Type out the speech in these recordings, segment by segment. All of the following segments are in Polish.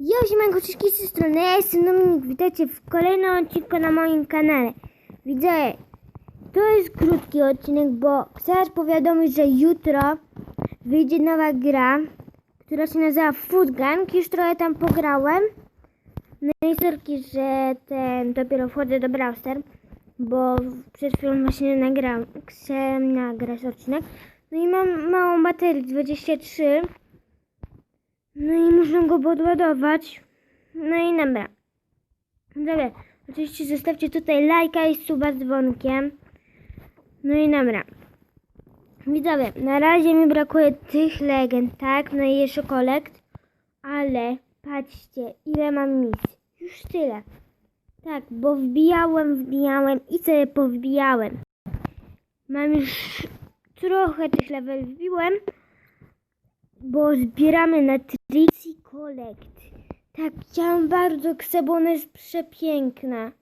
Jo, siemanko, wszystkie z tej strony, ja jestem Dominik, witajcie w kolejnym odcinku na moim kanale. Widzę, to jest krótki odcinek, bo chcę powiadomić, że jutro wyjdzie nowa gra, która się nazywa Food Gang, już trochę tam pograłem. No i sorki, że ten, dopiero wchodzę do Browser, bo przed chwilą właśnie nagrałem, chcę nagrać odcinek. No i mam małą baterię, 23. No i muszę go podładować. No i dobra. Dobra. Oczywiście zostawcie tutaj lajka i suba z dzwonkiem. No i dobra. Widzowie, na razie mi brakuje tych legend, tak? No i jeszcze kolekt. Ale patrzcie, ile mam misji. Już tyle. Tak, bo wbijałem, wbijałem i sobie powbijałem. Mam już trochę tych level wbiłem bo zbieramy na Trixie Collect. Tak, ja bardzo chcę, bo ona jest przepiękna.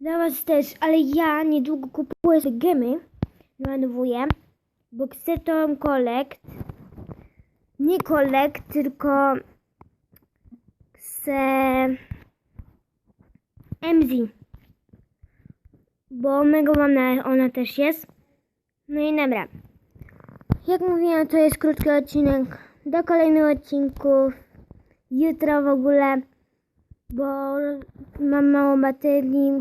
Dla was też, ale ja niedługo kupuję te gemy, manowuję, bo chcę tą Collect. Nie Collect, tylko chcę MZ. Bo mego mam na, ona też jest. No i dobra. Jak mówiłem, to jest krótki odcinek. Do kolejnych odcinków. Jutro w ogóle, bo mam mało baterii.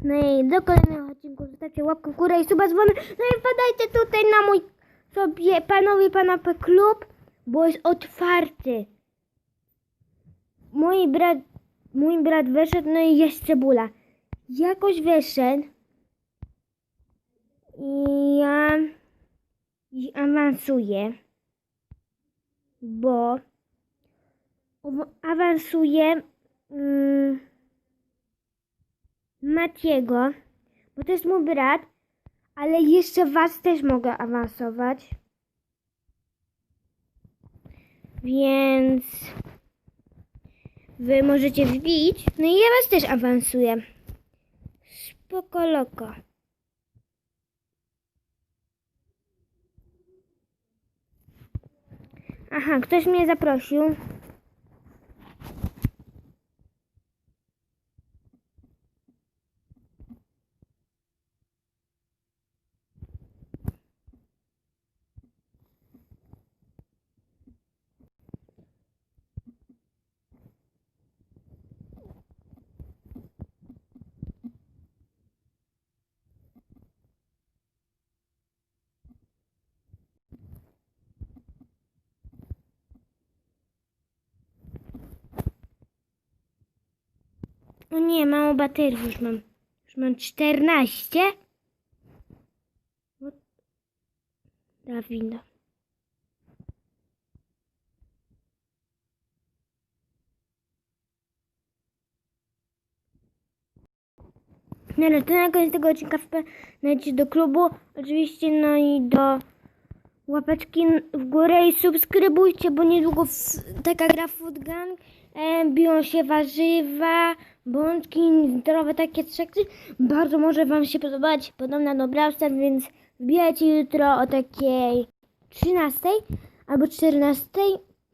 No i do kolejnych odcinków. Zostawcie łapkę w górę i suba dzwony. No i wpadajcie tutaj na mój sobie panowie panapę klub, bo jest otwarty. Mój brat, mój brat wyszedł, no i jest cebula. Jakoś wyszedł. I ja i awansuję, bo aw- awansuję mm, Matiego, bo to jest mój brat, ale jeszcze was też mogę awansować. Więc wy możecie wbić, no i ja was też awansuję. Spoko loko. Aha, ktoś mnie zaprosił. O nie, mało baterii już mam. Już mam 14. What? Dawida. No ale to na koniec tego odcinka wpadajcie do klubu. Oczywiście no i do łapeczki w górę i subskrybujcie, bo niedługo w, taka gra Food Gang e, biją się warzywa, bączki, zdrowe takie trzeci. Bardzo może Wam się podobać, podobna do Brawl Stars, więc wbijajcie jutro o takiej 13 albo 14.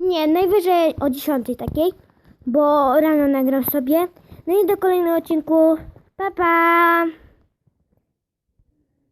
Nie, najwyżej o 10 takiej, bo rano nagram sobie. No i do kolejnego odcinku. Pa, pa!